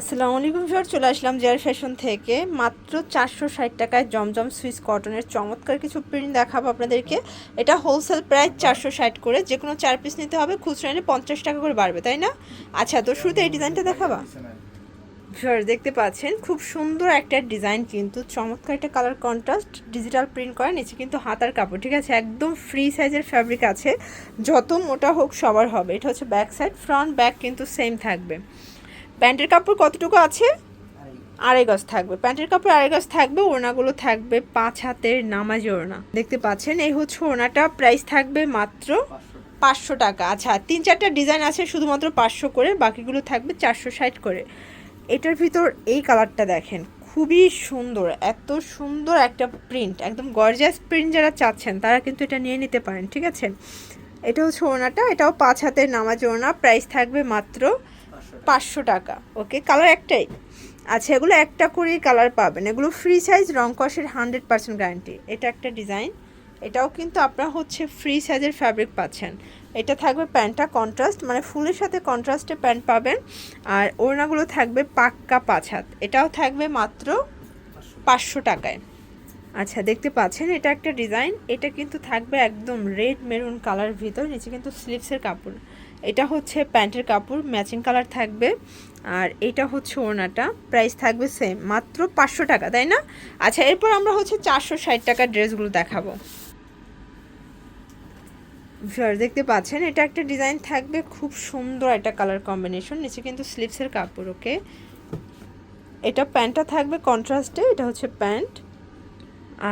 আসসালামু আলাইকুম স্যার চলে আসলাম জেয়ার ফ্যাশন থেকে। মাত্র চারশো ষাট টাকায় জমজম সুইস কটনের চমৎকার কিছু প্রিন্ট দেখাবো আপনাদেরকে। এটা হোলসেল প্রাইস চারশো ষাট করে যে কোনো চার পিস নিতে হবে, খুচরা নিলে পঞ্চাশ টাকা করে বাড়বে, তাই না? আচ্ছা তো শুরুতে এই ডিজাইনটা দেখাবা। স্যার দেখতে পাচ্ছেন, খুব সুন্দর একটা ডিজাইন কিন্তু, চমৎকার একটা কালার কন্ট্রাস্ট ডিজিটাল প্রিন্ট করা, নিচে কিন্তু হাতার কাপড়, ঠিক আছে? একদম ফ্রি সাইজের ফ্যাব্রিক আছে, যত মোটা হোক সবার হবে। এটা হচ্ছে ব্যাক সাইড ফ্রন্ট ব্যাক কিন্তু সেম থাকবে। প্যান্টের কাপড় কতটুকু আছে? আড়াই গজ। থাকবে। প্যান্টের কাপড় আড়াই গজ থাকবে ওড়নাগুলো থাকবে পাঁচ হাতের নামাজি ওড়না। দেখতে পাচ্ছেন এই হচ্ছে ওড়নাটা। প্রাইস থাকবে মাত্র পাঁচশো টাকা। আচ্ছা তিন চারটা ডিজাইন আছে শুধুমাত্র পাঁচশো করে বাকিগুলো থাকবে চারশো ষাট করে। এটার ভিতর এই কালারটা দেখেন খুবই সুন্দর এত সুন্দর একটা প্রিন্ট। একদম গর্জাস প্রিন্ট যারা চাচ্ছেন তারা কিন্তু এটা নিয়ে নিতে পারেন ঠিক আছে? এটা হচ্ছে ওড়নাটা এটাও পাঁচ হাতের নামাজ ওড়না। প্রাইস থাকবে মাত্র পাঁচশো টাকা। ওকে, কালার একটাই। আচ্ছা এগুলো একটা করেই কালার পাবেন। এগুলো ফ্রি সাইজ রং কষের হান্ড্রেড পার্সেন্ট গ্যারান্টি এটা একটা ডিজাইন এটাও কিন্তু আপনারা হচ্ছে ফ্রি সাইজের ফ্যাব্রিক পাচ্ছেন। এটা থাকবে প্যান্টটা কন্ট্রাস্ট মানে ফুলের সাথে কন্ট্রাস্টে প্যান্ট পাবেন। আর ওড়নাগুলো থাকবে পাক্কা পাঁচ হাত। এটাও থাকবে মাত্র পাঁচশো টাকায়। আচ্ছা দেখতে পাচ্ছেন, এটা একটা ডিজাইন এটা কিন্তু থাকবে একদম রেড মেরুন কালার ভিতর, নিচে কিন্তু স্লিভসের কাপড়। এটা হচ্ছে প্যান্টের কাপড়, ম্যাচিং কালার থাকবে। আর এটা হচ্ছে ওড়নাটা, প্রাইস থাকবে সেম মাত্র পাঁচশো টাকা, তাই না? আচ্ছা এরপর আমরা হচ্ছে চারশো ষাট টাকার ড্রেসগুলো দেখাবো। দেখতে পাচ্ছেন, এটা একটা ডিজাইন থাকবে, খুব সুন্দর একটা কালার কম্বিনেশন, নিচে কিন্তু স্লিভসের কাপড়, ওকে? এটা প্যান্টটা থাকবে কন্ট্রাস্টে এটা হচ্ছে প্যান্ট।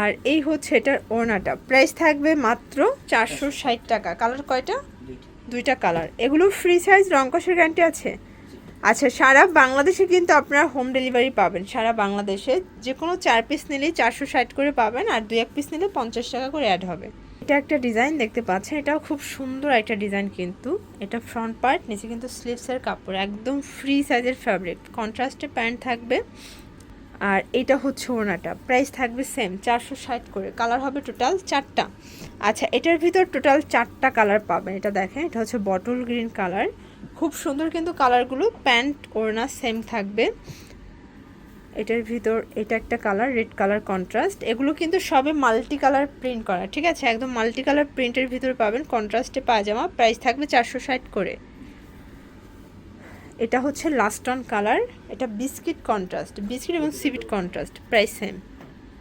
আর এই হচ্ছে এটার ওড়নাটা, প্রাইস থাকবে মাত্র চারশো ষাট টাকা। কালার কয়টা? দুইটা কালার এগুলো ফ্রি সাইজ রংকসের গ্যারান্টি আছে? আচ্ছা সারা বাংলাদেশে কিন্তু আপনারা হোম ডেলিভারি পাবেন। সারা বাংলাদেশে যে কোনো চার পিস নিলেই চারশো ষাট করে পাবেন আর দুই এক পিস নিলে পঞ্চাশ টাকা করে অ্যাড হবে। এটা একটা ডিজাইন দেখতে পাচ্ছেন। এটাও খুব সুন্দর একটা ডিজাইন কিন্তু। এটা ফ্রন্ট পার্ট নিচে কিন্তু স্লিভসের কাপড়। একদম ফ্রি সাইজের ফ্যাব্রিক কন্ট্রাস্টে প্যান্ট থাকবে। আর এটা হচ্ছে ওড়নাটা। প্রাইস থাকবে সেম চারশো ষাট করে। কালার হবে টোটাল চারটা। আচ্ছা এটার ভিতর টোটাল চারটা কালার পাবেন। এটা দেখেন, এটা হচ্ছে বটল গ্রিন কালার খুব সুন্দর কিন্তু কালারগুলো প্যান্ট ওড়না সেম থাকবে। এটার ভিতর, এটা একটা কালার রেড কালার কন্ট্রাস্ট এগুলো কিন্তু সবে মাল্টি কালার প্রিন্ট করা, ঠিক আছে? একদম মাল্টি কালার প্রিন্টের ভিতর পাবেন। কন্ট্রাস্টে পায়জামা প্রাইস থাকবে চারশো ষাট করে। এটা হচ্ছে লাস্ট অন কালার এটা বিস্কিট কন্ট্রাস্ট বিস্কিট এবং সিভিট কন্ট্রাস্ট প্রাইস সেম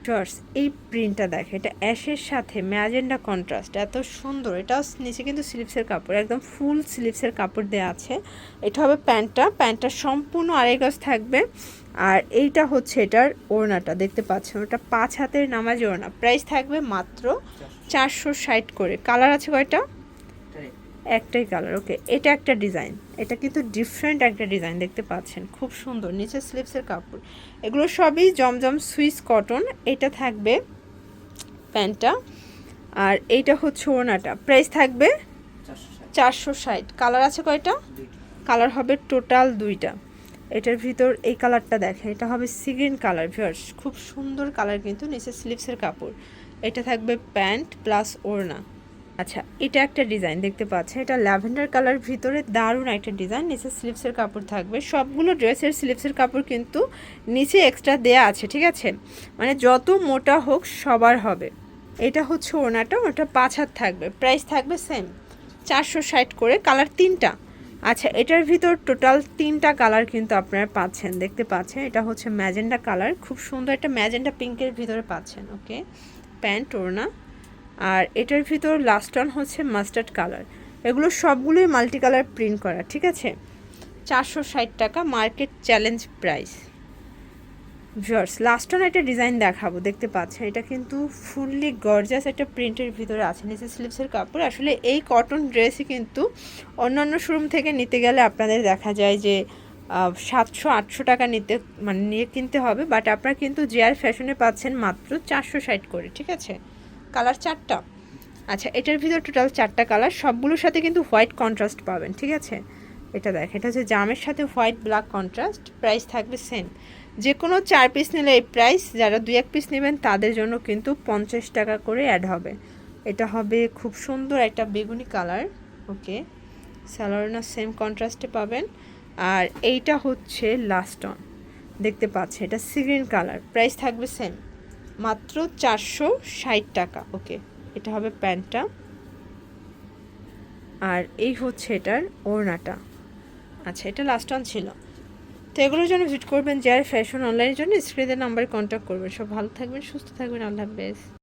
জর্স এই প্রিন্টটা দেখে, এটা অ্যাশের সাথে ম্যাজেন্ডা কন্ট্রাস্ট এত সুন্দর এটাও নিচে কিন্তু স্লিভসের কাপড়, একদম ফুল স্লিভসের কাপড় দেওয়া আছে। এটা হবে প্যান্টটা প্যান্টটা সম্পূর্ণ আড়াই থাকবে। আর এইটা হচ্ছে এটার ওড়নাটা, দেখতে পাচ্ছেন ওটা পাঁচ হাতের নামাজ ওড়না প্রাইস থাকবে মাত্র চারশো ষাট করে। কালার আছে কয়টা? একটাই কালার ওকে এটা একটা ডিজাইন এটা কিন্তু ডিফারেন্ট একটা ডিজাইন দেখতে পাচ্ছেন খুব সুন্দর নিচে স্লিপসের কাপড় এগুলো সবই জমজম সুইস কটন এটা থাকবে প্যান্টটা আর এইটা হচ্ছে ওড়নাটা প্রাইস থাকবে চারশো ষাট কালার আছে কয়টা? কালার হবে টোটাল দুইটা এটার ভিতর এই কালারটা দেখেন এটা হবে সিগ্রিন কালার ভিউয়ার্স খুব সুন্দর কালার কিন্তু নিচে স্লিপসের কাপড় এটা থাকবে প্যান্ট প্লাস ওড়না। আচ্ছা এটা একটা ডিজাইন দেখতে পাচ্ছেন এটা ল্যাভেন্ডার কালার, ভিতরে দারুণ একটা ডিজাইন, নিচে স্লিপসের কাপড় থাকবে। সবগুলো ড্রেসের স্লিপসের কাপড় কিন্তু নিচে এক্সট্রা দেয়া আছে, ঠিক আছে? মানে যত মোটা হোক, সবার হবে। এটা হচ্ছে ওনাটা ওটা পাঁচ হাত থাকবে। প্রাইস থাকবে সেম চারশো ষাট করে। কালার তিনটা। আচ্ছা এটার ভিতর টোটাল তিনটা কালার কিন্তু আপনারা পাচ্ছেন, দেখতে পাচ্ছেন? এটা হচ্ছে ম্যাজেন্ডা কালার, খুব সুন্দর একটা ম্যাজেন্ডা পিঙ্কের ভিতরে পাচ্ছেন ওকে প্যান্ট, ওড়না। আর এটার ভিতর লাস্ট অন হচ্ছে মাস্টার্ড কালার এগুলো সবগুলোই মাল্টি কালার প্রিন্ট করা, ঠিক আছে? চারশো ষাট টাকা market challenge price viewers last on একটা ডিজাইন দেখাবো, দেখতে পাচ্ছেন? এটা কিন্তু ফুললি গর্জাস একটা প্রিন্টের ভিতরে আছে, নিচে স্লিপসের কাপড়। আসলে এই কটন ড্রেসই কিন্তু অন্যান্য শোরুম থেকে নিতে গেলে আপনাদের দেখা যায় যে সাতশো, আটশো টাকা নিতে মানে নিয়ে কিনতে হবে বাট আপনারা কিন্তু জেয়ার ফ্যাশনে পাচ্ছেন মাত্র চারশো ষাট করে, ঠিক আছে? কালার চারটা? আচ্ছা এটার ভিতর টোটাল চারটা কালার, সবগুলোর সাথে কিন্তু হোয়াইট কন্ট্রাস্ট পাবেন, ঠিক আছে? এটা দেখ, এটা হচ্ছে জামের সাথে হোয়াইট ব্ল্যাক কন্ট্রাস্ট প্রাইস থাকবে সেম যে কোনো চার পিস নিলে এই প্রাইস যারা দুই এক পিস নেবেন, তাদের জন্য কিন্তু পঞ্চাশ টাকা করে অ্যাড হবে। এটা হবে খুব সুন্দর একটা বেগুনি কালার, ওকে? স্যালোরিনা সেম কন্ট্রাস্টে পাবেন। আর এইটা হচ্ছে লাস্ট অন দেখতে পাচ্ছে, এটা সিগ্রিন কালার প্রাইস থাকবে সেম মাত্র চারশো ষাট টাকা। ওকে, এটা হবে প্যান্টটা। আর এই হচ্ছে এটার ওড়নাটা। আচ্ছা এটা লাস্ট অন ছিল। তো এগুলোর জন্য ভিজিট করবেন, যার ফ্যাশন অনলাইনের জন্য স্ক্রিনের নাম্বারে কন্ট্যাক্ট করবেন। সব ভালো থাকবেন, সুস্থ থাকবেন। আল্লাহ হাফেজ।